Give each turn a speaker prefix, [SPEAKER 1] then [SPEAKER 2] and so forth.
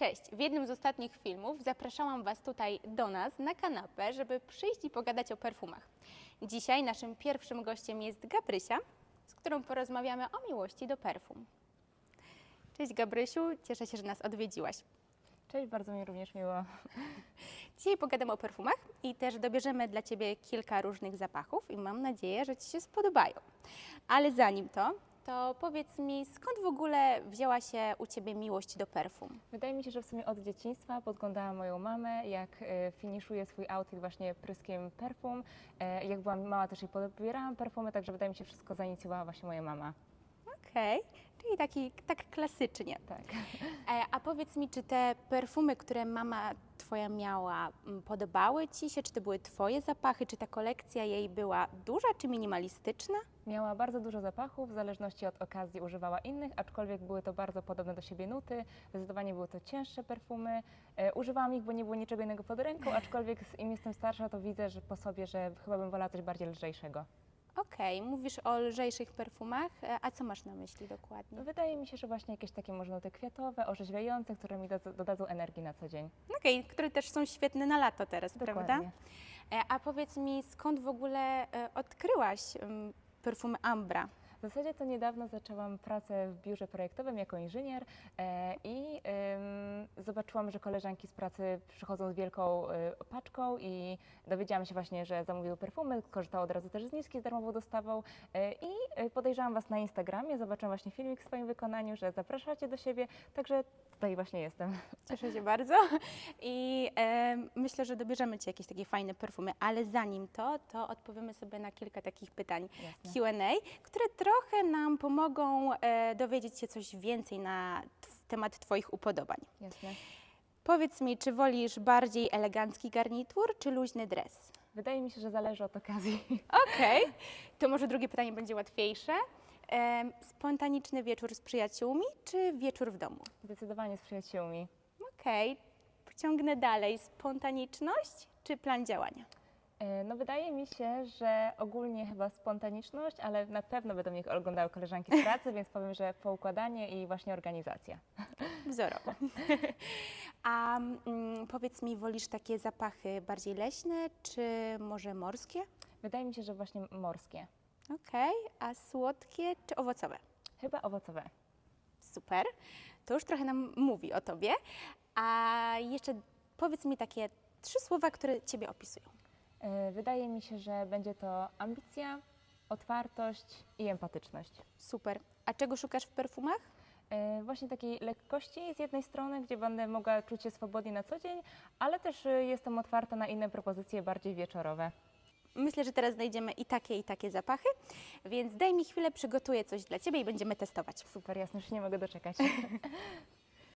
[SPEAKER 1] Cześć! W jednym z ostatnich filmów zapraszałam Was tutaj do nas na kanapę, żeby przyjść i pogadać o perfumach. Dzisiaj naszym pierwszym gościem jest Gabrysia, z którą porozmawiamy o miłości do perfum. Cześć Gabrysiu, cieszę się, że nas odwiedziłaś.
[SPEAKER 2] Cześć, bardzo mi również miło.
[SPEAKER 1] Dzisiaj pogadamy o perfumach i też dobierzemy dla Ciebie kilka różnych zapachów i mam nadzieję, że Ci się spodobają. Ale zanim to, to powiedz mi, skąd w ogóle wzięła się u Ciebie miłość do perfum?
[SPEAKER 2] Wydaje mi się, że w sumie od dzieciństwa podglądałam moją mamę, jak e, finiszuje swój outfit właśnie pryskiem perfum. E, jak byłam mała, też jej pobierałam perfumy, także wydaje mi się, wszystko zainicjowała właśnie moja mama.
[SPEAKER 1] Okej, czyli taki, tak klasycznie.
[SPEAKER 2] Tak.
[SPEAKER 1] E, a powiedz mi, czy te perfumy, które mama Twoja miała, podobały Ci się? Czy to były Twoje zapachy? Czy ta kolekcja jej była duża czy minimalistyczna?
[SPEAKER 2] Miała bardzo dużo zapachów, w zależności od okazji używała innych, aczkolwiek były to bardzo podobne do siebie nuty. Zdecydowanie były to cięższe perfumy. E, używałam ich, bo nie było niczego innego pod ręką, aczkolwiek z- im jestem starsza, to widzę, że po sobie, że chyba bym wolała coś bardziej lżejszego.
[SPEAKER 1] Okej, mówisz o lżejszych perfumach, e, a co masz na myśli dokładnie?
[SPEAKER 2] No, Wydaje mi się, że właśnie jakieś takie może nuty kwiatowe, orzeźwiające, które mi dadzą- dodadzą energii na co dzień.
[SPEAKER 1] Okej, które też są świetne na lato teraz, prawda?
[SPEAKER 2] Dokładnie.
[SPEAKER 1] E, a powiedz mi, skąd w ogóle e, odkryłaś em, perfumy Ambra?
[SPEAKER 2] W zasadzie to niedawno zaczęłam pracę w biurze projektowym jako inżynier e, i ym, zobaczyłam, że koleżanki z pracy przychodzą z wielką y, paczką i dowiedziałam się właśnie, że zamówiły perfumy, korzystały od razu też z niskiej z darmową dostawą e, i y, podejrzałam Was na Instagramie, zobaczyłam właśnie filmik w swoim wykonaniu, że zapraszacie do siebie, także tutaj właśnie jestem.
[SPEAKER 1] Cieszę się bardzo i e, myślę, że dobierzemy Ci jakieś takie fajne perfumy, ale zanim to, to odpowiemy sobie na kilka takich pytań
[SPEAKER 2] Jasne.
[SPEAKER 1] Q&A, które trochę nam pomogą e, dowiedzieć się coś więcej na temat Twoich upodobań.
[SPEAKER 2] Jasne.
[SPEAKER 1] Powiedz mi, czy wolisz bardziej elegancki garnitur, czy luźny dres?
[SPEAKER 2] Wydaje mi się, że zależy od okazji.
[SPEAKER 1] Okej, to może drugie pytanie będzie łatwiejsze. Em, spontaniczny wieczór z przyjaciółmi, czy wieczór w domu?
[SPEAKER 2] Zdecydowanie z przyjaciółmi.
[SPEAKER 1] Okej, pociągnę dalej. Spontaniczność, czy plan działania?
[SPEAKER 2] E, No wydaje mi się, że ogólnie chyba spontaniczność, ale na pewno będą mnie oglądały koleżanki z pracy, więc powiem, że poukładanie i właśnie organizacja.
[SPEAKER 1] Wzorowo. A mm, powiedz mi, wolisz takie zapachy bardziej leśne, czy może morskie?
[SPEAKER 2] Wydaje mi się, że właśnie morskie.
[SPEAKER 1] Okej, a słodkie czy owocowe?
[SPEAKER 2] Chyba owocowe.
[SPEAKER 1] Super, to już trochę nam mówi o tobie. A jeszcze powiedz mi takie trzy słowa, które ciebie opisują.
[SPEAKER 2] E, Wydaje mi się, że będzie to ambicja, otwartość i empatyczność.
[SPEAKER 1] Super. A czego szukasz w perfumach?
[SPEAKER 2] E, Właśnie takiej lekkości z jednej strony, gdzie będę mogła czuć się swobodnie na co dzień, ale też e, jestem otwarta na inne propozycje bardziej wieczorowe.
[SPEAKER 1] Myślę, że teraz znajdziemy i takie, i takie zapachy, więc daj mi chwilę, przygotuję coś dla ciebie i będziemy testować.
[SPEAKER 2] Super, jasne, już nie mogę doczekać.